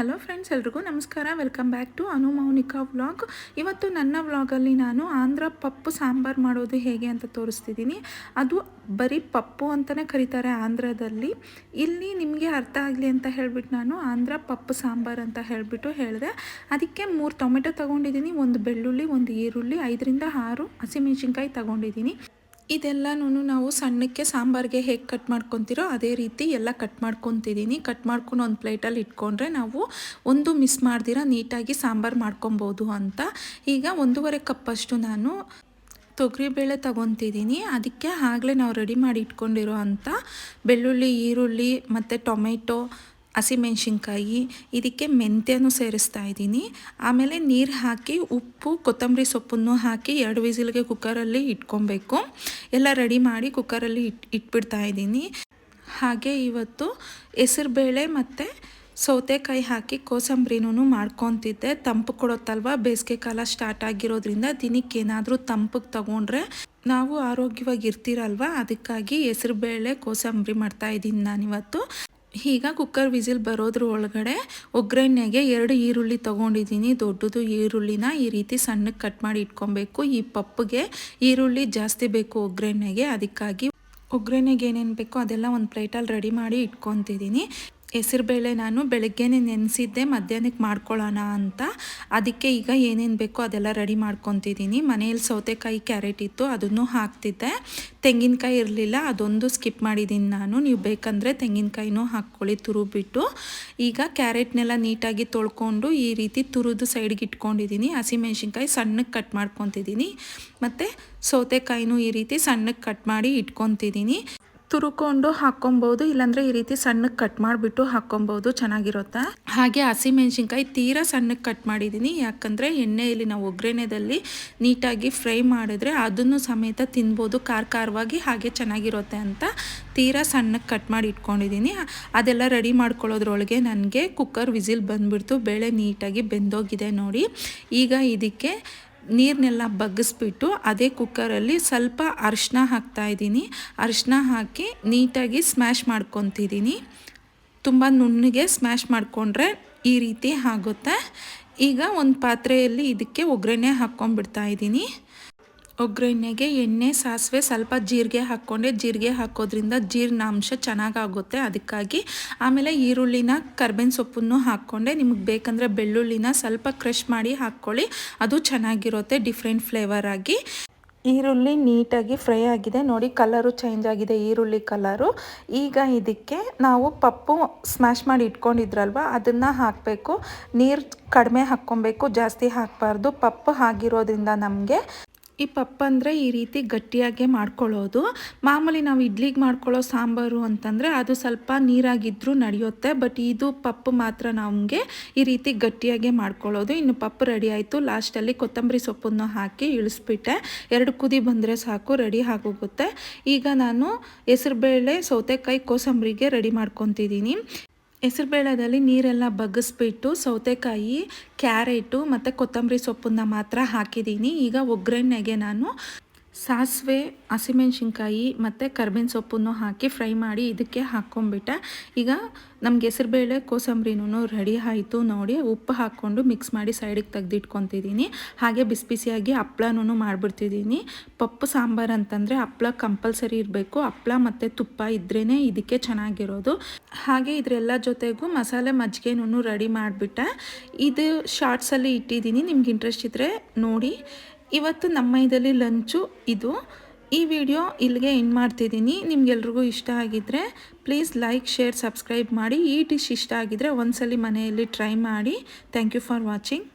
Hello friends ಎಲ್ರಿಗೂ ನಮಸ್ಕಾರ. Welcome back to Anu Mounika vlog ಇವತ್ತು ನನ್ನ ವ್ಲಾಗಲ್ಲಿ ನಾನು ಆಂಧ್ರ ಪಪ್ಪು ಸಾಂಬಾರು ಮಾಡೋದು ಹೇಗೆ ಅಂತ ತೋರಿಸ್ತಿದ್ದೀನಿ. ಅದು ಬರೀ ಪಪ್ಪು ಅಂತಲೇ ಕರೀತಾರೆ ಆಂಧ್ರದಲ್ಲಿ. ಇಲ್ಲಿ ನಿಮಗೆ ಅರ್ಥ ಆಗಲಿ ಅಂತ ಹೇಳಿಬಿಟ್ಟು ನಾನು ಆಂಧ್ರ ಪಪ್ಪು ಸಾಂಬಾರು ಅಂತ ಹೇಳಿಬಿಟ್ಟು ಹೇಳಿದೆ. ಅದಕ್ಕೆ ಮೂರು ಟೊಮೆಟೊ ತೊಗೊಂಡಿದ್ದೀನಿ, ಒಂದು ಬೆಳ್ಳುಳ್ಳಿ, ಒಂದು ಈರುಳ್ಳಿ, ಐದರಿಂದ ಆರು ಹಸಿಮೆಣ್ಸಿನ್ಕಾಯಿ ತೊಗೊಂಡಿದ್ದೀನಿ. ಇದೆಲ್ಲನೂ ನಾವು ಸಣ್ಣಕ್ಕೆ ಸಾಂಬಾರಿಗೆ ಹೇಗೆ ಕಟ್ ಮಾಡ್ಕೊತೀರೋ ಅದೇ ರೀತಿ ಎಲ್ಲ ಕಟ್ ಮಾಡ್ಕೊತಿದ್ದೀನಿ ಕಟ್ ಮಾಡ್ಕೊಂಡು ಒಂದು ಪ್ಲೇಟಲ್ಲಿ ಇಟ್ಕೊಂಡ್ರೆ ನಾವು ಒಂದು ಮಿಸ್ ಮಾಡ್ದಿರ ನೀಟಾಗಿ ಸಾಂಬಾರು ಮಾಡ್ಕೊಬೋದು ಅಂತ. ಈಗ ಒಂದೂವರೆ ಕಪ್ಪಷ್ಟು ನಾನು ತೊಗರಿಬೇಳೆ ತಗೊತಿದ್ದೀನಿ ಅದಕ್ಕೆ ಆಗಲೇ ನಾವು ರೆಡಿ ಮಾಡಿ ಇಟ್ಕೊಂಡಿರೋ ಅಂಥ ಬೆಳ್ಳುಳ್ಳಿ, ಈರುಳ್ಳಿ ಮತ್ತು ಟೊಮೆಟೊ ಹಸಿಮೆಣ್ಸಿನ್ಕಾಯಿ ಇದಕ್ಕೆ ಮೆಂತ್ಯನೂ ಸೇರಿಸ್ತಾ ಇದ್ದೀನಿ. ಆಮೇಲೆ ನೀರು ಹಾಕಿ, ಉಪ್ಪು, ಕೊತ್ತಂಬರಿ ಸೊಪ್ಪನ್ನು ಹಾಕಿ ಎರಡು ವಿಸಿಲ್ಗೆ ಕುಕ್ಕರಲ್ಲಿ ಇಟ್ಕೊಬೇಕು. ಎಲ್ಲ ರೆಡಿ ಮಾಡಿ ಕುಕ್ಕರಲ್ಲಿ ಇಟ್, ಇಟ್ಬಿಡ್ತಾ ಇದ್ದೀನಿ. ಹಾಗೆ ಇವತ್ತು ಹೆಸರುಬೇಳೆ ಮತ್ತು ಸೌತೆಕಾಯಿ ಹಾಕಿ ಕೋಸಂಬರಿನೂ ಮಾಡ್ಕೊತಿದ್ದೆ. ತಂಪು ಕೊಡುತ್ತಲ್ವ? ಬೇಸಿಗೆ ಕಾಲ ಸ್ಟಾರ್ಟ್ ಆಗಿರೋದ್ರಿಂದ ದಿನಕ್ಕೆ ಏನಾದರೂ ತಂಪಿಗೆ ತಗೊಂಡ್ರೆ ನಾವು ಆರೋಗ್ಯವಾಗಿ ಇರ್ತೀರಲ್ವ ಅದಕ್ಕಾಗಿ ಹೆಸರುಬೇಳೆ, ಕೋಸಂಬರಿ ಮಾಡ್ತಾಯಿದ್ದೀನಿ ನಾನಿವತ್ತು. ಈಗ ಕುಕ್ಕರ್ ವಿಸಿಲ್ ಬರೋದ್ರ ಒಳಗಡೆ ಒಗ್ಗರಣೆಗೆ ಎರಡು ಈರುಳ್ಳಿ ತೊಗೊಂಡಿದ್ದೀನಿ. ದೊಡ್ಡದು ಈರುಳ್ಳಿನ ಈ ರೀತಿ ಸಣ್ಣಕ್ಕೆ ಕಟ್ ಮಾಡಿ ಇಟ್ಕೊಬೇಕು. ಈ ಪಪ್ಪಿಗೆ ಈರುಳ್ಳಿ ಜಾಸ್ತಿ ಬೇಕು ಒಗ್ಗರಣೆಗೆ. ಅದಕ್ಕಾಗಿ ಒಗ್ಗರಣೆಗೆ ಏನೇನು ಬೇಕೋ ಅದೆಲ್ಲ ಒಂದು ಪ್ಲೇಟಲ್ಲಿ ರೆಡಿ ಮಾಡಿ ಇಟ್ಕೊತಿದ್ದೀನಿ. ಹೆಸರುಬೇಳೆ ನಾನು ಬೆಳಗ್ಗೆನೇ ನೆನೆಸಿದ್ದೆ, ಮಧ್ಯಾಹ್ನಕ್ಕೆ ಮಾಡ್ಕೊಳ್ಳೋಣ ಅಂತ. ಅದಕ್ಕೆ ಈಗ ಏನೇನು ಬೇಕೋ ಅದೆಲ್ಲ ರೆಡಿ ಮಾಡ್ಕೊತಿದ್ದೀನಿ. ಮನೆಯಲ್ಲಿ ಸೌತೆಕಾಯಿ ಕ್ಯಾರೆಟ್ ಇತ್ತು, ಅದನ್ನು ಹಾಕ್ತಿದ್ದೆ. ತೆಂಗಿನಕಾಯಿ ಇರಲಿಲ್ಲ, ಅದೊಂದು ಸ್ಕಿಪ್ ಮಾಡಿದ್ದೀನಿ ನಾನು. ನೀವು ಬೇಕಂದರೆ ತೆಂಗಿನಕಾಯಿನೂ ಹಾಕ್ಕೊಳ್ಳಿ, ತುರುಬಿಟ್ಟು. ಈಗ ಕ್ಯಾರೆಟ್ನೆಲ್ಲ ನೀಟಾಗಿ ತೊಳ್ಕೊಂಡು ಈ ರೀತಿ ತುರಿದು ಸೈಡ್ಗೆ ಇಟ್ಕೊಂಡಿದ್ದೀನಿ. ಹಸಿಮೆಣ್ಸಿನ್ಕಾಯಿ ಸಣ್ಣಕ್ಕೆ ಕಟ್ ಮಾಡ್ಕೊತಿದ್ದೀನಿ. ಮತ್ತು ಸೌತೆಕಾಯಿನೂ ಈ ರೀತಿ ಸಣ್ಣಕ್ಕೆ ಕಟ್ ಮಾಡಿ ಇಟ್ಕೊತಿದ್ದೀನಿ. ತುರುಕೊಂಡು ಹಾಕ್ಕೊಬೋದು, ಇಲ್ಲಾಂದರೆ ಈ ರೀತಿ ಸಣ್ಣಕ್ಕೆ ಕಟ್ ಮಾಡಿಬಿಟ್ಟು ಹಾಕ್ಕೊಬೋದು, ಚೆನ್ನಾಗಿರುತ್ತೆ? ಹಾಗೆ ಹಸಿಮೆಣ್ಸಿನ್ಕಾಯಿ ತೀರಾ ಸಣ್ಣಕ್ಕೆ ಕಟ್ ಮಾಡಿದ್ದೀನಿ ಯಾಕಂದರೆ ಎಣ್ಣೆಯಲ್ಲಿ ನಾವು ಒಗ್ಗರಣೆದಲ್ಲಿ ನೀಟಾಗಿ ಫ್ರೈ ಮಾಡಿದ್ರೆ ಅದನ್ನು ಸಮೇತ ತಿನ್ಬೋದು, ಖಾರ ಖಾರವಾಗಿ ಹಾಗೆ ಚೆನ್ನಾಗಿರುತ್ತೆ ಅಂತ ತೀರಾ ಸಣ್ಣಕ್ಕೆ ಕಟ್ ಮಾಡಿ ಇಟ್ಕೊಂಡಿದ್ದೀನಿ ಅದೆಲ್ಲ ರೆಡಿ ಮಾಡ್ಕೊಳ್ಳೋದ್ರೊಳಗೆ ನನಗೆ ಕುಕ್ಕರ್ ವಿಸಿಲ್ ಬಂದುಬಿಡ್ತು. ಬೇಳೆ ನೀಟಾಗಿ ಬೆಂದೋಗಿದೆ ನೋಡಿ. ಈಗ ಇದಕ್ಕೆ ನೀರನ್ನೆಲ್ಲ ಬಗ್ಗಿಸ್ಬಿಟ್ಟು ಅದೇ ಕುಕ್ಕರಲ್ಲಿ ಸ್ವಲ್ಪ ಅರಿಶಿನ ಹಾಕ್ತಾಯಿದ್ದೀನಿ ಅರಿಶಿನ ಹಾಕಿ ನೀಟಾಗಿ ಸ್ಮ್ಯಾಶ್ ಮಾಡ್ಕೊತಿದ್ದೀನಿ. ತುಂಬ ನುಣ್ಣಗೆ ಸ್ಮ್ಯಾಶ್ ಮಾಡಿಕೊಂಡ್ರೆ ಈ ರೀತಿ ಆಗುತ್ತೆ. ಈಗ ಒಂದು ಪಾತ್ರೆಯಲ್ಲಿ ಇದಕ್ಕೆ ಒಗ್ಗರಣೆ ಹಾಕ್ಕೊಂಡ್ಬಿಡ್ತಾ ಇದ್ದೀನಿ. ಒಗ್ಗರಣೆಗೆ ಎಣ್ಣೆ, ಸಾಸಿವೆ ಸ್ವಲ್ಪ ಜೀರಿಗೆ ಹಾಕ್ಕೊಂಡೆ. ಜೀರಿಗೆ ಹಾಕೋದ್ರಿಂದ ಜೀರ್ಣಾಂಶ ಚೆನ್ನಾಗಾಗುತ್ತೆ. ಅದಕ್ಕಾಗಿ ಆಮೇಲೆ ಈರುಳ್ಳಿನ, ಕರ್ಬೇವಿನ ಸೊಪ್ಪನ್ನು ಹಾಕ್ಕೊಂಡೆ. ನಿಮಗೆ ಬೇಕಂದರೆ ಬೆಳ್ಳುಳ್ಳಿನ ಸ್ವಲ್ಪ ಕ್ರಷ್ ಮಾಡಿ ಹಾಕ್ಕೊಳ್ಳಿ. ಅದು ಚೆನ್ನಾಗಿರುತ್ತೆ, ಡಿಫ್ರೆಂಟ್ ಫ್ಲೇವರ್ ಆಗಿ. ಈರುಳ್ಳಿ ನೀಟಾಗಿ ಫ್ರೈ ಆಗಿದೆ. ನೋಡಿ, ಕಲರು ಚೇಂಜ್ ಆಗಿದೆ, ಈರುಳ್ಳಿ ಕಲರು. ಈಗ ಇದಕ್ಕೆ ನಾವು ಪಪ್ಪು ಸ್ಮ್ಯಾಶ್ ಮಾಡಿ ಇಟ್ಕೊಂಡಿದ್ರಲ್ವ, ಅದನ್ನು ಹಾಕಬೇಕು. ನೀರು ಕಡಿಮೆ ಹಾಕ್ಕೊಬೇಕು, ಜಾಸ್ತಿ ಹಾಕಬಾರ್ದು. ಪಪ್ಪು ಆಗಿರೋದ್ರಿಂದ ನಮಗೆ. ಈ ಪಪ್ಪ ಅಂದರೆ ಈ ರೀತಿ ಗಟ್ಟಿಯಾಗೆ ಮಾಡ್ಕೊಳ್ಳೋದು. ಮಾಮೂಲಿ ನಾವು ಇಡ್ಲಿಗೆ ಮಾಡ್ಕೊಳ್ಳೋ ಸಾಂಬಾರು ಅಂತಂದರೆ ಅದು ಸ್ವಲ್ಪ ನೀರಾಗಿದ್ದರೂ ನಡೆಯುತ್ತೆ, ಬಟ್ ಇದು ಪಪ್ಪು ಮಾತ್ರ ನಮಗೆ ಈ ರೀತಿ ಗಟ್ಟಿಯಾಗೆ ಮಾಡ್ಕೊಳ್ಳೋದು. ಇನ್ನು ಪಪ್ಪು ರೆಡಿ ಆಯಿತು. ಲಾಸ್ಟಲ್ಲಿ ಕೊತ್ತಂಬರಿ ಸೊಪ್ಪನ್ನು ಹಾಕಿ ಇಳಿಸ್ಬಿಟ್ಟೆ. ಎರಡು ಕುದಿ ಬಂದರೆ ಸಾಕು, ರೆಡಿ ಆಗೋಗುತ್ತೆ. ಈಗ ನಾನು ಹೆಸರುಬೇಳೆ ಸೌತೆಕಾಯಿ, ಕೋಸಂಬರಿಗೆ ರೆಡಿ ಮಾಡ್ಕೊತಿದ್ದೀನಿ. ಹೆಸರುಬೇಳೆದಲ್ಲಿ ನೀರೆಲ್ಲ ಬಗ್ಗಿಸ್ಬಿಟ್ಟು ಸೌತೆಕಾಯಿ ಕ್ಯಾರೆಟು ಮತ್ತು ಕೊತ್ತಂಬರಿ ಸೊಪ್ಪನ್ನ ಮಾತ್ರ ಹಾಕಿದ್ದೀನಿ. ಈಗ ಒಗ್ಗರಣೆಗೆ ನಾನು ಸಾಸಿವೆ, ಹಸಿಮೆಣ್ಸಿನ್ಕಾಯಿ ಮತ್ತು ಕರ್ಬೇವಿನ ಸೊಪ್ಪನ್ನು ಹಾಕಿ ಫ್ರೈ ಮಾಡಿ ಇದಕ್ಕೆ ಹಾಕ್ಕೊಂಬಿಟ್ಟೆ ಈಗ ನಮ್ಗೆ ಹೆಸರುಬೇಳೆ, ಕೋಸಂಬರಿನೂ ರೆಡಿ ಆಯಿತು ನೋಡಿ. ಉಪ್ಪು ಹಾಕ್ಕೊಂಡು ಮಿಕ್ಸ್ ಮಾಡಿ ಸೈಡಿಗೆ ತೆಗೆದಿಟ್ಕೊತಿದ್ದೀನಿ. ಹಾಗೆ ಬಿಸಿ ಬಿಸಿಯಾಗಿ ಹಪ್ಳನೂ ಮಾಡಿಬಿಡ್ತಿದ್ದೀನಿ. ಪಪ್ಪು ಸಾಂಬಾರು ಅಂತಂದರೆ ಹಪ್ಳ ಕಂಪಲ್ಸರಿ ಇರಬೇಕು. ಹಪ್ಳ ಮತ್ತು ತುಪ್ಪ ಇದ್ರೇ ಇದಕ್ಕೆ ಚೆನ್ನಾಗಿರೋದು. ಹಾಗೆ ಇದರೆಲ್ಲ ಜೊತೆಗೂ ಮಸಾಲೆ ಮಜ್ಜಿಗೆನೂ ರೆಡಿ ಮಾಡಿಬಿಟ್ಟೆ. ಇದು ಶಾರ್ಟ್ಸಲ್ಲಿ ಇಟ್ಟಿದ್ದೀನಿ. ನಿಮ್ಗೆ ಇಂಟ್ರೆಸ್ಟ್ ಇದ್ದರೆ ನೋಡಿ. ಇವತ್ತು ನಮ್ಮ ಇದರಲ್ಲಿ ಲಂಚು ಇದು. ಈ ವಿಡಿಯೋ ಇಲ್ಲಿಗೆ ಎಂಡ್ ಮಾಡ್ತಿದ್ದೀನಿ. ನಿಮ್ಗೆಲ್ರಿಗೂ ಇಷ್ಟ ಆಗಿದ್ದರೆ ಪ್ಲೀಸ್ ಲೈಕ್ ಶೇರ್ ಸಬ್ಸ್ಕ್ರೈಬ್ ಮಾಡಿ. ಈ ಡಿಶ್ ಇಷ್ಟ ಆಗಿದ್ದರೆ ಒಂದ್ಸಲಿ ಮನೆಯಲ್ಲಿ ಟ್ರೈ ಮಾಡಿ. Thank you for watching